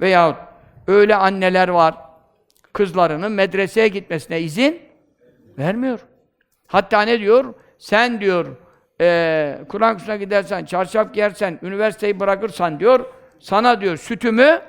Veyahut öyle anneler var, kızlarının medreseye gitmesine izin vermiyor. Hatta ne diyor? Sen diyor, eee Kur'an kursuna gidersen, çarşaf giyersen, üniversiteyi bırakırsan diyor, sana diyor sütümü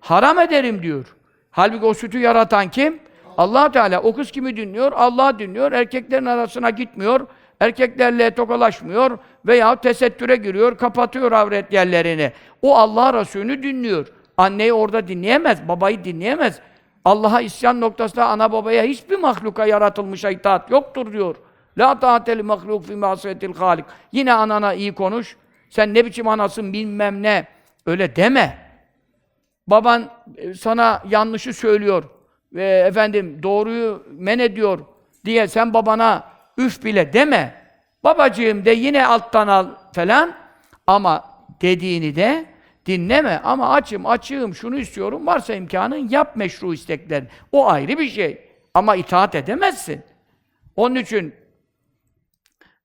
haram ederim diyor. Halbuki o sütü yaratan kim? allah Teala. O kız kimi dinliyor? Allah dinliyor. Erkeklerin arasına gitmiyor. Erkeklerle tokalaşmıyor. Veya tesettüre giriyor. Kapatıyor avret yerlerini. O Allah Resulü'nü dinliyor. Anneyi orada dinleyemez. Babayı dinleyemez. Allah'a isyan noktasında ana babaya hiçbir mahluka yaratılmışa itaat yoktur diyor. La ta'ateli mahluk fi masiyetil halik. Yine anana iyi konuş. Sen ne biçim anasın bilmem ne. Öyle deme. Baban e, sana yanlışı söylüyor ve efendim doğruyu men ediyor diye sen babana üf bile deme. Babacığım de yine alttan al falan ama dediğini de dinleme. Ama açım, açığım, şunu istiyorum, varsa imkanın yap meşru isteklerini. O ayrı bir şey. Ama itaat edemezsin. Onun için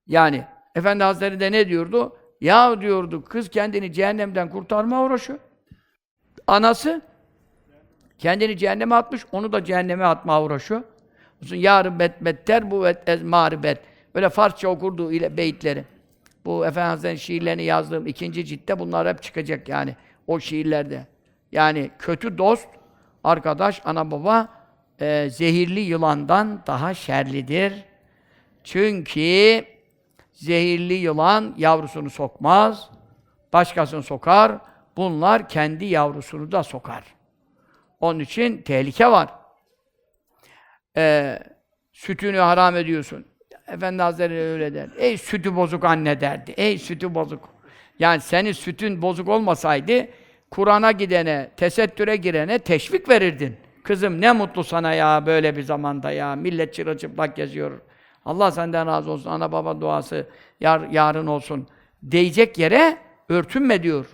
yani Efendi Hazretleri de ne diyordu? Ya diyordu, kız kendini cehennemden kurtarma uğraşıyor. Anası kendini cehenneme atmış, onu da cehenneme atma uğraşıyor. Uzun yarın bet better bu et ez maribet. Böyle Farsça okurdu ile beyitleri. Bu Efendi Hazretleri'nin şiirlerini yazdığım ikinci ciltte bunlar hep çıkacak yani o şiirlerde. Yani kötü dost, arkadaş, ana baba e, zehirli yılandan daha şerlidir. Çünkü zehirli yılan yavrusunu sokmaz, başkasını sokar, bunlar kendi yavrusunu da sokar. Onun için tehlike var. Ee, sütünü haram ediyorsun. Efendi Hazretleri öyle der. Ey sütü bozuk anne derdi. Ey sütü bozuk. Yani senin sütün bozuk olmasaydı Kur'an'a gidene, tesettüre girene teşvik verirdin. Kızım ne mutlu sana ya böyle bir zamanda ya. Millet çırılçıplak geziyor. Allah senden razı olsun. Ana baba duası yar, yarın olsun. Diyecek yere örtünme diyor.